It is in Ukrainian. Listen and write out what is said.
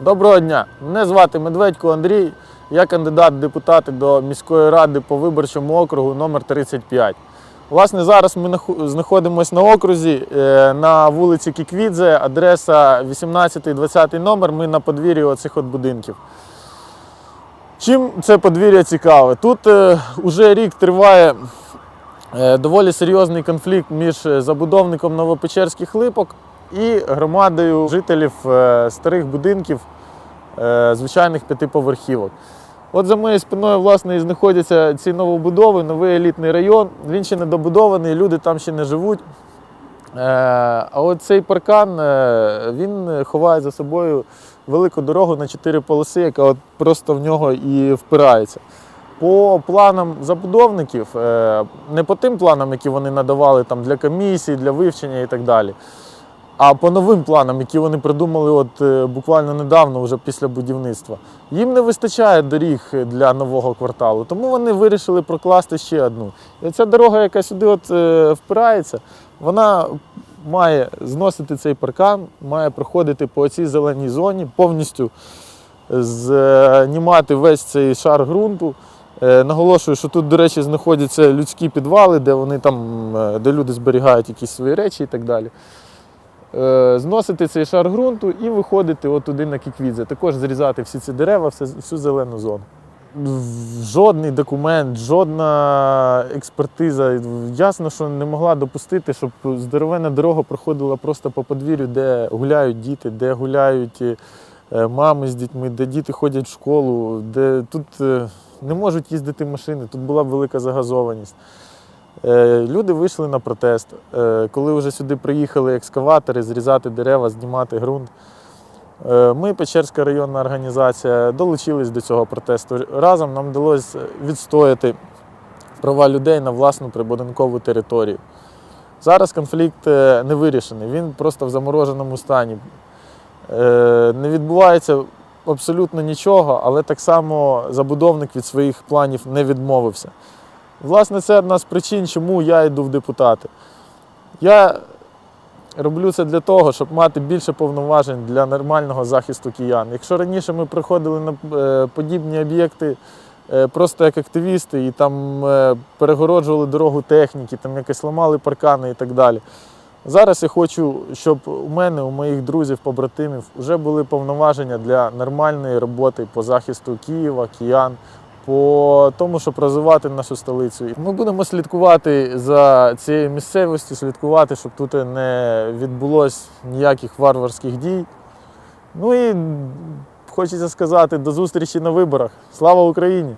Доброго дня! Мене звати Медведько Андрій. Я кандидат депутати до міської ради по виборчому округу номер 35. Власне, зараз ми знаходимося на окрузі е, на вулиці Кіквідзе, адреса 18-20 номер. Ми на подвір'ї оцих от будинків. Чим це подвір'я цікаве? Тут е, уже рік триває е, доволі серйозний конфлікт між забудовником Новопечерських липок і громадою жителів е, старих будинків, е, звичайних п'ятиповерхівок. От за моєю спиною, власне, і знаходяться ці новобудови, новий елітний район. Він ще не добудований, люди там ще не живуть. Е, А от цей паркан він ховає за собою велику дорогу на чотири полоси, яка от просто в нього і впирається. По планам забудовників, не по тим планам, які вони надавали там для комісії, для вивчення і так далі, а по новим планам, які вони придумали от е, буквально недавно, вже після будівництва. Їм не вистачає доріг для нового кварталу, тому вони вирішили прокласти ще одну. І ця дорога, яка сюди от е, впирається, вона має зносити цей паркан, має проходити по цій зеленій зоні, повністю знімати весь цей шар ґрунту. Е, Наголошую, що тут, до речі, знаходяться людські підвали, де вони там, е, де люди зберігають якісь свої речі і так далі. Е, Зносити цей шар ґрунту і виходити туди на кіквідзе. Також зрізати всі ці дерева, всю зелену зону. Жодний документ, жодна експертиза. Ясно, що не могла допустити, щоб здоровенна дорога проходила просто по подвір'ю, де гуляють діти, де гуляють е, мами з дітьми, де діти ходять в школу, де тут е, не можуть їздити машини, тут була б велика загазованість. Е, Люди вийшли на протест. Е, Коли вже сюди приїхали екскаватори, зрізати дерева, знімати ґрунт. Е, Ми, Печерська районна організація, долучились до цього протесту. Разом нам вдалося відстояти права людей на власну прибудинкову територію. Зараз конфлікт не вирішений, він просто в замороженому стані. Не відбувається абсолютно нічого, але так само забудовник від своїх планів не відмовився. Власне, це одна з причин, чому я йду в депутати. Я роблю це для того, щоб мати більше повноважень для нормального захисту киян. Якщо раніше ми приходили на е, подібні об'єкти е, просто як активісти і там е, перегороджували дорогу техніки, там якось ламали паркани і так далі. Зараз я хочу, щоб у мене, у моїх друзів, побратимів вже були повноваження для нормальної роботи по захисту Києва, киян, по тому, щоб розвивати нашу столицю. Ми будемо слідкувати за цією місцевістю, слідкувати, щоб тут не відбулось ніяких варварських дій. Ну і хочеться сказати до зустрічі на виборах. Слава Україні!